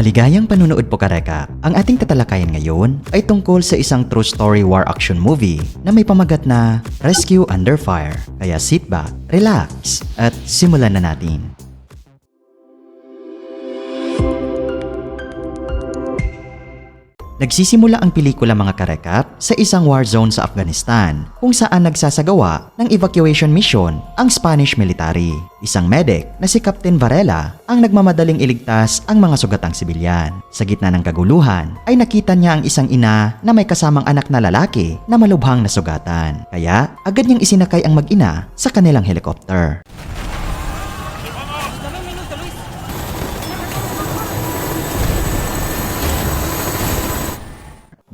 Maligayang panunood po kareka. Ang ating tatalakayan ngayon ay tungkol sa isang true story war action movie na may pamagat na Rescue Under Fire. Kaya sit back, relax, at simulan na natin. Nagsisimula ang pelikula mga karekap sa isang war zone sa Afghanistan kung saan nagsasagawa ng evacuation mission ang Spanish military. Isang medic na si Captain Varela ang nagmamadaling iligtas ang mga sugatang sibilyan. Sa gitna ng kaguluhan ay nakita niya ang isang ina na may kasamang anak na lalaki na malubhang nasugatan. Kaya agad niyang isinakay ang mag-ina sa kanilang helicopter.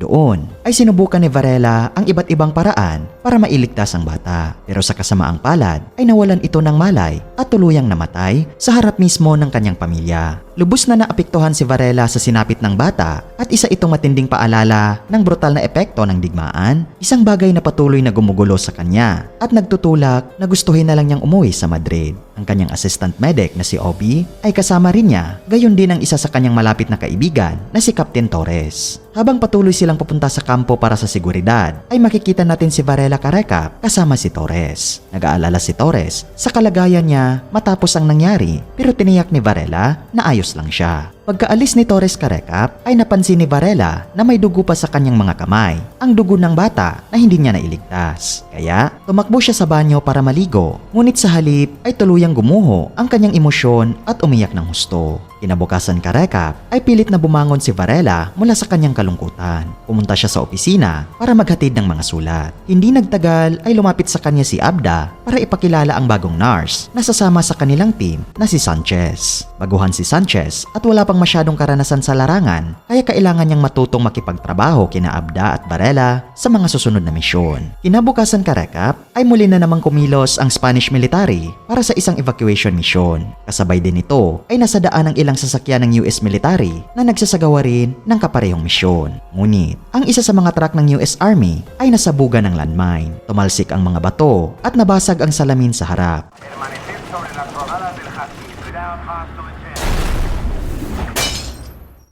Doon ay sinubukan ni Varela ang iba't ibang paraan para mailigtas ang bata. Pero sa kasamaang palad ay nawalan ito ng malay at tuluyang namatay sa harap mismo ng kanyang pamilya. Lubos na naapektuhan si Varela sa sinapit ng bata at isa itong matinding paalala ng brutal na epekto ng digmaan, isang bagay na patuloy na gumugulo sa kanya at nagtutulak na gustuhin na lang niyang umuwi sa Madrid. Ang kanyang assistant medic na si Obi ay kasama rin niya, gayon din ang isa sa kanyang malapit na kaibigan na si Captain Torres. Habang patuloy silang pupunta sa kampo para sa seguridad, ay makikita natin si Varela Careca kasama si Torres. Nag-aalala si Torres sa kalagayan niya matapos ang nangyari pero tiniyak ni Varela na ayos lang siya. Pagkaalis ni Torres Carecap ay napansin ni Varela na may dugo pa sa kanyang mga kamay, ang dugo ng bata na hindi niya nailigtas. Kaya tumakbo siya sa banyo para maligo, ngunit sa halip ay tuluyang gumuho ang kanyang emosyon at umiyak ng husto. Kinabukasan Carecap ay pilit na bumangon si Varela mula sa kanyang kalungkutan. Pumunta siya sa opisina para maghatid ng mga sulat. Hindi nagtagal ay lumapit sa kanya si Abda para ipakilala ang bagong nurse na sasama sa kanilang team na si Sanchez. Baguhan si Sanchez at wala pang masyadong karanasan sa larangan kaya kailangan niyang matutong makipagtrabaho kina Abda at Varela sa mga susunod na misyon. Kinabukasan Carecap ay muli na namang kumilos ang Spanish military para sa isang evacuation mission. Kasabay din ito ay nasa daan ang ilang sasakyan ng US military na nagsasagawa rin ng kaparehong misyon. Ngunit, ang isa sa mga truck ng US Army ay nasabugan ng landmine. Tumalsik ang mga bato at nabasag ang salamin sa harap.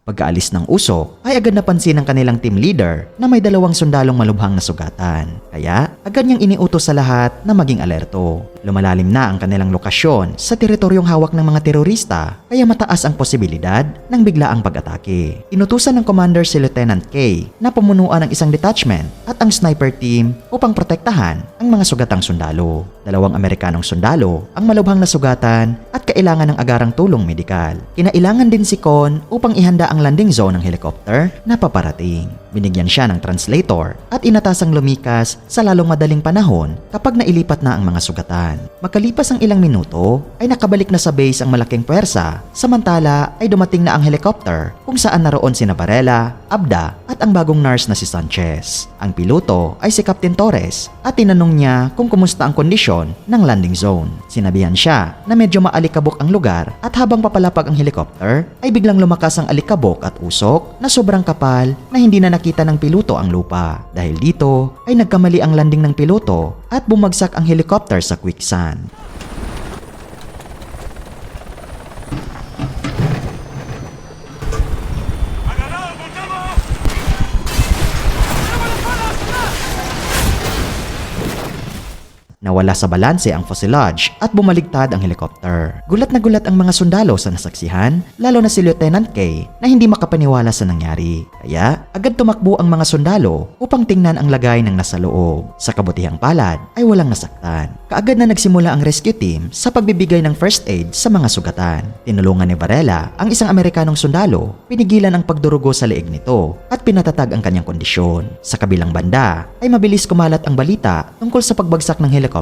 Pagkaalis ng usok ay agad napansin ng kanilang team leader na may dalawang sundalong malubhang na sugatan. Kaya agad niyang iniutos sa lahat na maging alerto. Lumalalim na ang kanilang lokasyon sa teritoryong hawak ng mga terorista kaya mataas ang posibilidad ng biglaang pag-atake. Inutusan ng commander si Lieutenant K na pumunuan ng isang detachment at ang sniper team upang protektahan ang mga sugatang sundalo. Dalawang Amerikanong sundalo ang malubhang na sugatan at kailangan ng agarang tulong medikal. Kinailangan din si Con upang ihanda ang landing zone ng helicopter na paparating. Binigyan siya ng translator at inatasang lumikas sa lalong madaling panahon kapag nailipat na ang mga sugatan. Makalipas ang ilang minuto ay nakabalik na sa base ang malaking puwersa samantala ay dumating na ang helicopter kung saan naroon si Varela, Abda at ang bagong nurse na si Sanchez. Ang piloto ay si Captain Torres at tinanong niya kung kumusta ang kondisyon ng landing zone. Sinabihan siya na medyo maalikabok ang lugar at habang papalapag ang helicopter ay biglang lumakas ang alikabok at usok na sobrang kapal na hindi na nakita ng piloto ang lupa. Dahil dito ay nagkamali ang landing ng piloto at bumagsak ang helicopter sa quicksand. Nawala sa balanse ang fuselage at bumaligtad ang helicopter. Gulat na gulat ang mga sundalo sa nasaksihan, lalo na si Lieutenant K na hindi makapaniwala sa nangyari. Kaya agad tumakbo ang mga sundalo upang tingnan ang lagay ng nasa loob. Sa kabutihang palad ay walang nasaktan. Kaagad na nagsimula ang rescue team sa pagbibigay ng first aid sa mga sugatan. Tinulungan ni Varela ang isang Amerikanong sundalo, pinigilan ang pagdurugo sa leeg nito at pinatatag ang kanyang kondisyon. Sa kabilang banda ay mabilis kumalat ang balita tungkol sa pagbagsak ng helicopter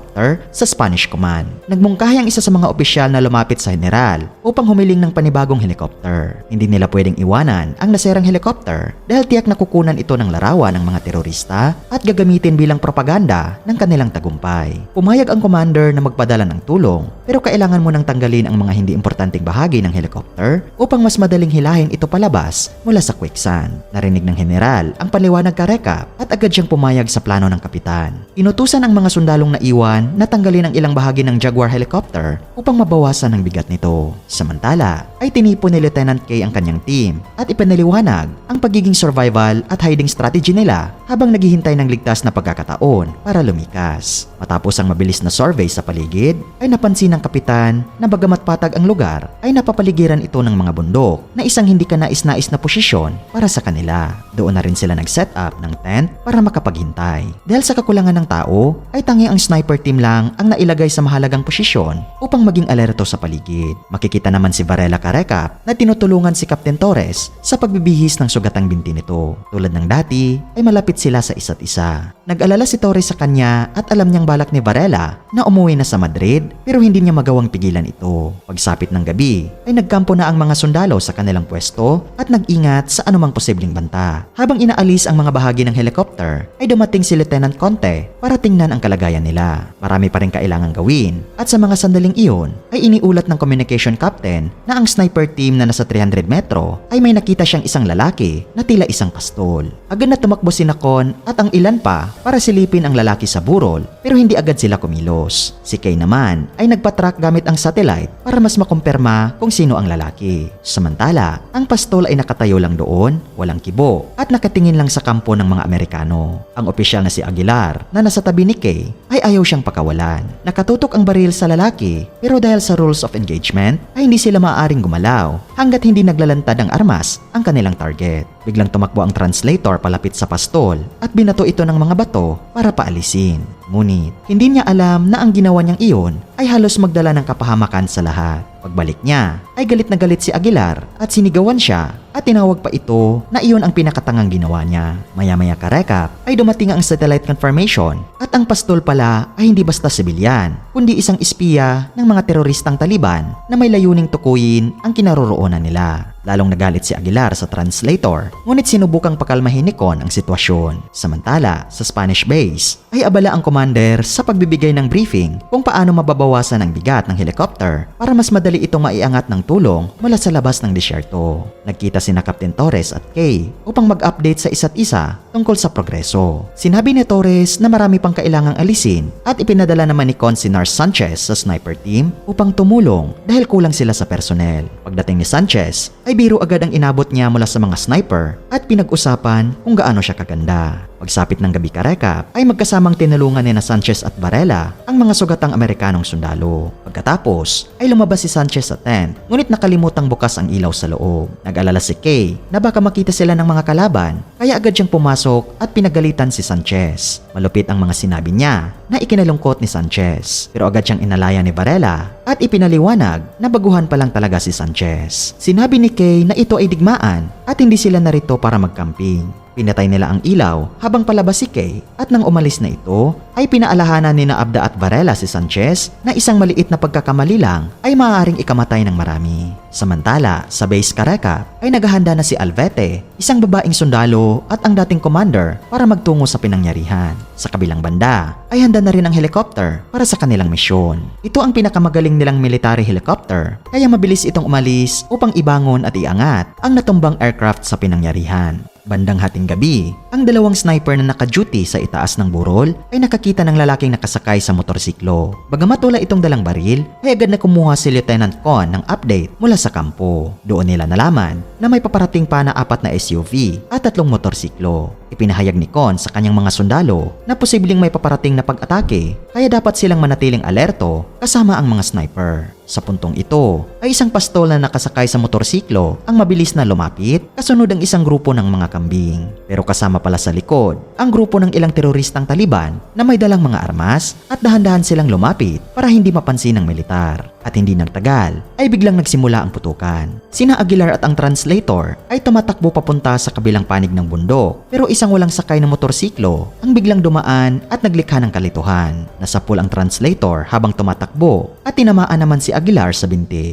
sa Spanish Command. Nagmungkahi ang isa sa mga opisyal na lumapit sa general upang humiling ng panibagong helicopter. Hindi nila pwedeng iwanan ang naserang helicopter dahil tiyak na kukunan ito ng larawan ng mga terorista at gagamitin bilang propaganda ng kanilang tagumpay. Pumayag ang commander na magpadala ng tulong pero kailangan mo nang tanggalin ang mga hindi importanteng bahagi ng helicopter upang mas madaling hilahin ito palabas mula sa quicksand. Narinig ng general ang paliwanag karekap at agad siyang pumayag sa plano ng kapitan. Inutusan ang mga sundalong naiwan katawan na ang ilang bahagi ng Jaguar helicopter upang mabawasan ang bigat nito. Samantala, ay tinipo ni Lieutenant K ang kanyang team at ipanaliwanag ang pagiging survival at hiding strategy nila habang naghihintay ng ligtas na pagkakataon para lumikas. Matapos ang mabilis na survey sa paligid, ay napansin ng kapitan na bagamat patag ang lugar, ay napapaligiran ito ng mga bundok na isang hindi ka nais-nais na posisyon para sa kanila. Doon na rin sila nag-set up ng tent para makapaghintay. Dahil sa kakulangan ng tao, ay tangi ang sniper team lang ang nailagay sa mahalagang posisyon upang maging alerto sa paligid. Makikita naman si Varela Carecap na tinutulungan si Captain Torres sa pagbibihis ng sugatang binti nito. Tulad ng dati, ay malapit sila sa isa't isa. Nag-alala si Torres sa kanya at alam niyang balak ni Varela na umuwi na sa Madrid pero hindi niya magawang pigilan ito. Pagsapit ng gabi, ay nagkampo na ang mga sundalo sa kanilang pwesto at nag-ingat sa anumang posibleng banta. Habang inaalis ang mga bahagi ng helicopter, ay dumating si Lieutenant Conte para tingnan ang kalagayan nila. Marami pa rin kailangan gawin at sa mga sandaling iyon ay iniulat ng communication captain na ang sniper team na nasa 300 metro ay may nakita siyang isang lalaki na tila isang pastol. Agad na tumakbo si Nakon at ang ilan pa para silipin ang lalaki sa burol pero hindi agad sila kumilos. Si Kay naman ay nagpatrack gamit ang satellite para mas makumpirma kung sino ang lalaki. Samantala, ang pastol ay nakatayo lang doon, walang kibo at nakatingin lang sa kampo ng mga Amerikano. Ang opisyal na si Aguilar na nasa tabi ni Kay ay ayaw siyang pakawalan. Nakatutok ang baril sa lalaki pero dahil sa rules of engagement ay hindi sila maaaring gumalaw hanggat hindi naglalantad ng armas ang kanilang target. Biglang tumakbo ang translator palapit sa pastol at binato ito ng mga bato para paalisin. Ngunit, hindi niya alam na ang ginawa niyang iyon ay halos magdala ng kapahamakan sa lahat. Pagbalik niya, ay galit na galit si Aguilar at sinigawan siya at tinawag pa ito na iyon ang pinakatangang ginawa niya. Maya-maya karekap ay dumating ang satellite confirmation at ang pastol pala ay hindi basta sibilyan, kundi isang espiya ng mga teroristang Taliban na may layuning tukuyin ang kinaroroonan nila. Lalong nagalit si Aguilar sa translator, ngunit sinubukang pakalmahin ni Con ang sitwasyon. Samantala, sa Spanish base, ay abala ang commander sa pagbibigay ng briefing kung paano mababawasan ang bigat ng helicopter para mas madali itong maiangat ng tulong mula sa labas ng disyerto. Nagkita sina Captain Torres at Kay upang mag-update sa isa't isa tungkol sa progreso. Sinabi ni Torres na marami pang kailangang alisin at ipinadala naman ni Con si Nars Sanchez sa sniper team upang tumulong dahil kulang sila sa personnel. Pagdating ni Sanchez, ay biro agad ang inabot niya mula sa mga sniper at pinag-usapan kung gaano siya kaganda. Pagsapit ng gabi karekap ay magkasamang tinulungan ni na Sanchez at Varela ang mga sugatang Amerikanong sundalo. Pagkatapos ay lumabas si Sanchez sa tent ngunit nakalimutang bukas ang ilaw sa loob. Nag-alala si Kay na baka makita sila ng mga kalaban kaya agad siyang pumasok at pinagalitan si Sanchez. Malupit ang mga sinabi niya na ikinalungkot ni Sanchez pero agad siyang inalaya ni Varela at ipinaliwanag na baguhan pa lang talaga si Sanchez. Sinabi ni Kay na ito ay digmaan at hindi sila narito para magkamping. Pinatay nila ang ilaw habang palabas si Kay at nang umalis na ito ay pinaalahanan ni na Abda at Varela si Sanchez na isang maliit na pagkakamali lang ay maaaring ikamatay ng marami. Samantala, sa base Kareka ay naghahanda na si Alvete, isang babaeng sundalo at ang dating commander para magtungo sa pinangyarihan. Sa kabilang banda ay handa na rin ang helicopter para sa kanilang misyon. Ito ang pinakamagaling nilang military helicopter kaya mabilis itong umalis upang ibangon at iangat ang natumbang aircraft sa pinangyarihan. Bandang hating gabi, ang dalawang sniper na naka-duty sa itaas ng burol ay nakakita ng lalaking nakasakay sa motorsiklo. Bagamat wala itong dalang baril, ay agad na kumuha si Lieutenant Con ng update mula sa kampo. Doon nila nalaman na may paparating pa na apat na SUV at tatlong motorsiklo. Ipinahayag ni Con sa kanyang mga sundalo na posibleng may paparating na pag-atake kaya dapat silang manatiling alerto kasama ang mga sniper. Sa puntong ito ay isang pastol na nakasakay sa motorsiklo ang mabilis na lumapit kasunod ang isang grupo ng mga kambing. Pero kasama pala sa likod ang grupo ng ilang teroristang Taliban na may dalang mga armas at dahan-dahan silang lumapit para hindi mapansin ng militar. At hindi nagtagal ay biglang nagsimula ang putukan. Sina Aguilar at ang translator ay tumatakbo papunta sa kabilang panig ng bundok pero isang walang sakay na motorsiklo ang biglang dumaan at naglikha ng kalituhan. Nasapul ang translator habang tumatakbo at tinamaan naman si Aguilar sa binti.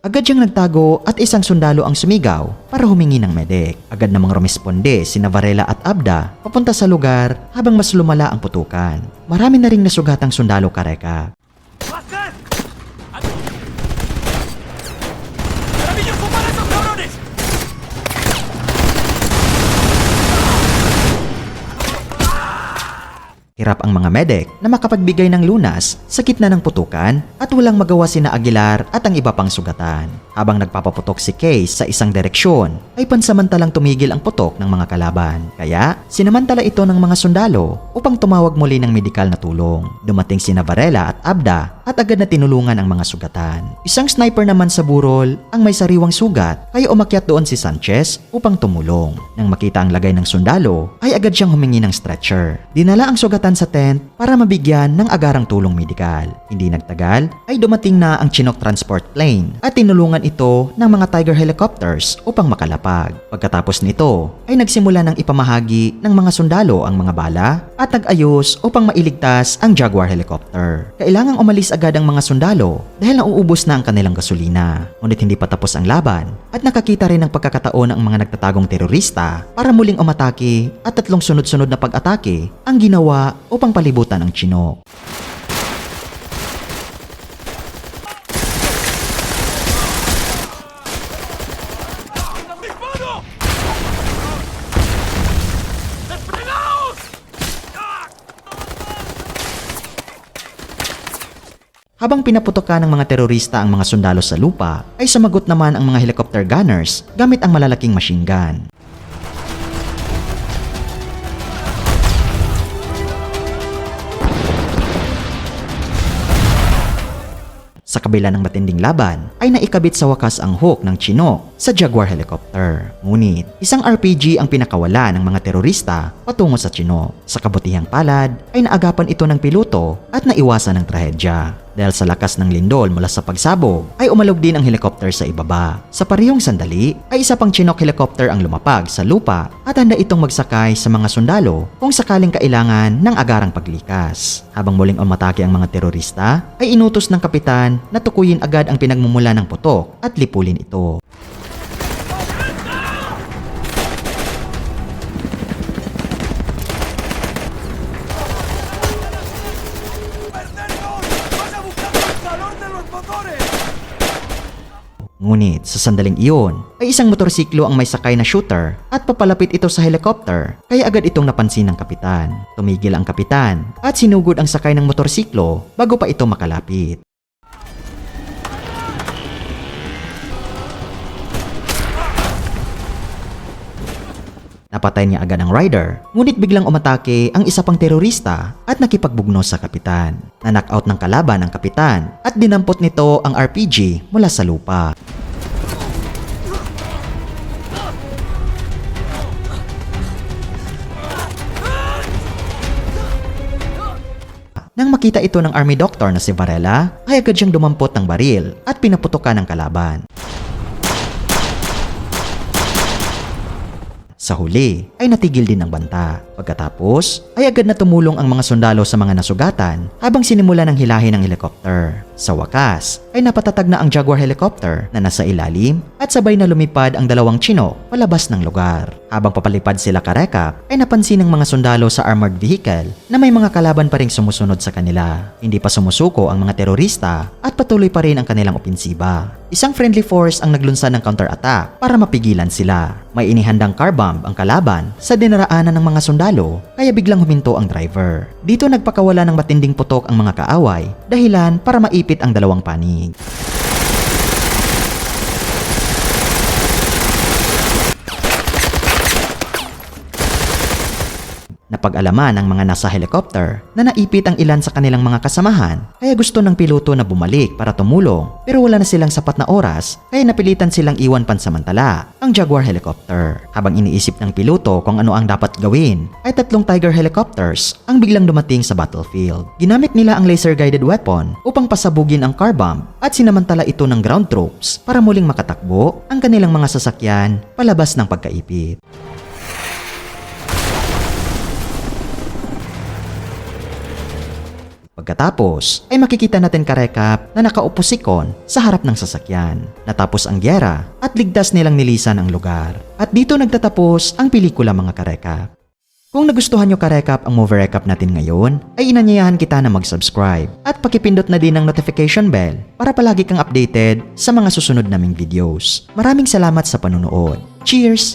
Agad siyang nagtago at isang sundalo ang sumigaw para humingi ng medek. Agad namang rumesponde si Varela at Abda papunta sa lugar habang mas lumala ang putukan. Marami na ring nasugatang sundalo kareka. Hirap ang mga medic na makapagbigay ng lunas sa gitna ng putukan at walang magawa sina Aguilar at ang iba pang sugatan. Habang nagpapaputok si Case sa isang direksyon, ay pansamantalang tumigil ang putok ng mga kalaban. Kaya, sinamantala ito ng mga sundalo upang tumawag muli ng medikal na tulong. Dumating si Varela at Abda at agad na tinulungan ang mga sugatan. Isang sniper naman sa burol ang may sariwang sugat kaya umakyat doon si Sanchez upang tumulong. Nang makita ang lagay ng sundalo, ay agad siyang humingi ng stretcher. Dinala ang sugatan sa tent para mabigyan ng agarang tulong medikal. Hindi nagtagal ay dumating na ang Chinook transport plane at tinulungan ito ng mga Tiger helicopters upang makalapag. Pagkatapos nito ay nagsimula ng ipamahagi ng mga sundalo ang mga bala at nag-ayos upang mailigtas ang Jaguar helicopter. Kailangang umalis agad ang mga sundalo dahil nauubos na ang kanilang gasolina. Ngunit hindi pa tapos ang laban at nakakita rin ng pagkakataon ang mga nagtatagong terorista para muling umatake at tatlong sunod-sunod na pag-atake ang ginawa upang palibutan ang Chinook. Habang pinaputokan ng mga terorista ang mga sundalo sa lupa, ay sumagot naman ang mga helicopter gunners gamit ang malalaking machine gun. Sa kabila ng matinding laban, ay naikabit sa wakas ang hook ng Chinook sa Jaguar helicopter. Ngunit, isang RPG ang pinakawala ng mga terorista patungo sa Chinook. Sa kabutihang palad, ay naagapan ito ng piloto at naiwasan ng trahedya. Dahil sa lakas ng lindol mula sa pagsabog, ay umalog din ang helicopter sa ibaba. Sa parehong sandali, ay isa pang Chinook helicopter ang lumapag sa lupa at handa itong magsakay sa mga sundalo kung sakaling kailangan ng agarang paglikas. Habang muling umatake ang mga terorista, ay inutos ng kapitan na tukuyin agad ang pinagmumula ng putok at lipulin ito. Ngunit sa sandaling iyon ay isang motorsiklo ang may sakay na shooter at papalapit ito sa helicopter kaya agad itong napansin ng kapitan. Tumigil ang kapitan at sinugod ang sakay ng motorsiklo bago pa ito makalapit. Napatay niya agad ang rider, ngunit biglang umatake ang isa pang terorista at nakipagbugnos sa kapitan. Na-knockout ng kalaban ang kapitan at dinampot nito ang RPG mula sa lupa. Nang makita ito ng army doctor na si Varela, ay agad siyang dumampot ng baril at pinaputokan ng kalaban. Sa huli ay natigil din ang banta. Pagkatapos ay agad na tumulong ang mga sundalo sa mga nasugatan habang sinimula ng hilahin ng helicopter. Sa wakas ay napatatag na ang Jaguar helicopter na nasa ilalim at sabay na lumipad ang dalawang Chinook palabas ng lugar. Habang papalipad sila karekap ay napansin ng mga sundalo sa armored vehicle na may mga kalaban pa ring sumusunod sa kanila. Hindi pa sumusuko ang mga terorista at patuloy pa rin ang kanilang opensiba. Isang friendly force ang naglunsan ng counter-attack para mapigilan sila. May inihandang car bomb ang kalaban sa dinaraanan ng mga sundalo kaya biglang huminto ang driver. Dito nagpakawala ng matinding putok ang mga kaaway dahilan para maipit ang dalawang panig. Napag-alaman ng mga nasa helicopter na naipit ang ilan sa kanilang mga kasamahan kaya gusto ng piloto na bumalik para tumulong pero wala na silang sapat na oras kaya napilitan silang iwan pansamantala ang Jaguar helicopter. Habang iniisip ng piloto kung ano ang dapat gawin ay tatlong Tiger helicopters ang biglang dumating sa battlefield. Ginamit nila ang laser-guided weapon upang pasabugin ang car bomb at sinamantala ito ng ground troops para muling makatakbo ang kanilang mga sasakyan palabas ng pagkaipit. Pagkatapos ay makikita natin karekap na nakaupo si Kon sa harap ng sasakyan. Natapos ang gyera at ligtas nilang nilisan ang lugar. At dito nagtatapos ang pelikula mga karekap. Kung nagustuhan nyo karekap ang movie recap natin ngayon, ay inanyayahan kita na mag-subscribe at pakipindot na din ang notification bell para palagi kang updated sa mga susunod naming videos. Maraming salamat sa panunood. Cheers!